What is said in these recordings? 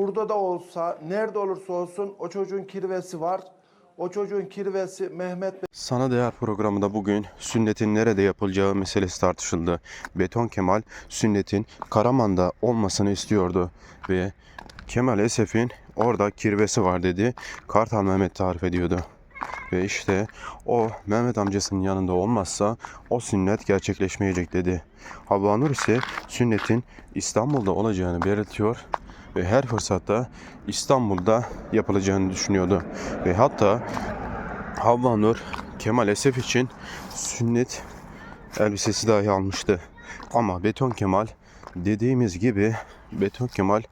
Burada da olsa, nerede olursa olsun o çocuğun kirvesi var. O çocuğun kirvesi Mehmet Bey. Sana Değer programında bugün sünnetin nerede yapılacağı meselesi tartışıldı. Beton Kemal sünnetin Karaman'da olmasını istiyordu ve Kemal Esef'in orada kirvesi var dedi. Kartal Mehmet tarif ediyordu. Ve işte o Mehmet amcasının yanında olmazsa o sünnet gerçekleşmeyecek dedi. Havva Nur ise sünnetin İstanbul'da olacağını belirtiyor ve her fırsatta İstanbul'da yapılacağını düşünüyordu. Ve hatta Havva Nur Kemal Esef için sünnet elbisesi dahi almıştı. Ama Beton Kemal dediğimiz gibi Beton Kemal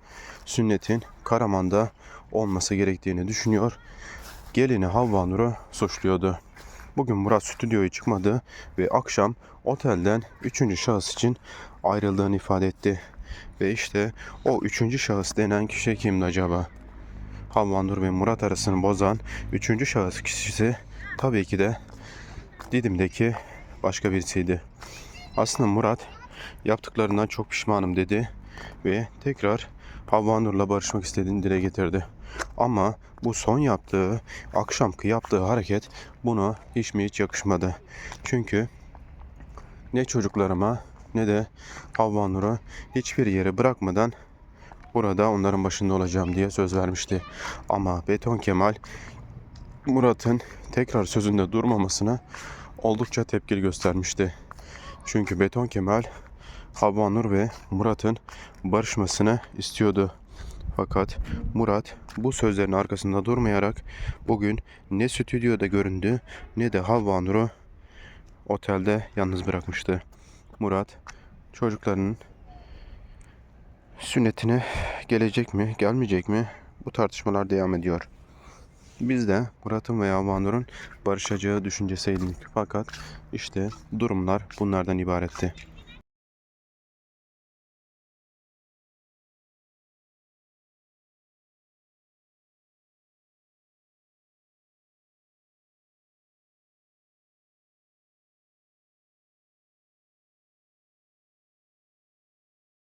sünnetin Karaman'da olması gerektiğini düşünüyor. Gelini Havva Nur'u suçluyordu. Bugün Murat stüdyoya çıkmadı ve akşam otelden üçüncü şahıs için ayrıldığını ifade etti. Ve işte o üçüncü şahıs denen kişi kimdi acaba? Havva Nur ve Murat arasını bozan üçüncü şahıs kişisi tabii ki de Didim'deki başka birisiydi. Aslında Murat yaptıklarından çok pişmanım dedi ve tekrar Havva Nur'la barışmak istediğini dile getirdi. Ama bu son yaptığı, akşamki yaptığı hareket bunu hiç mi hiç yakışmadı. Çünkü ne çocuklarıma ne de Havva Nur'u hiçbir yere bırakmadan burada onların başında olacağım diye söz vermişti. Ama Beton Kemal Murat'ın tekrar sözünde durmamasına oldukça tepkili göstermişti. Çünkü Beton Kemal Havva Nur ve Murat'ın barışmasını istiyordu. Fakat Murat bu sözlerin arkasında durmayarak bugün ne stüdyoda göründü ne de Havva Nur'u otelde yalnız bırakmıştı. Murat çocuklarının sünnetine gelecek mi, gelmeyecek mi? Bu tartışmalar devam ediyor. Biz de Murat'ın veya Vanur'un barışacağı düşünceseydik. Fakat işte durumlar bunlardan ibaretti.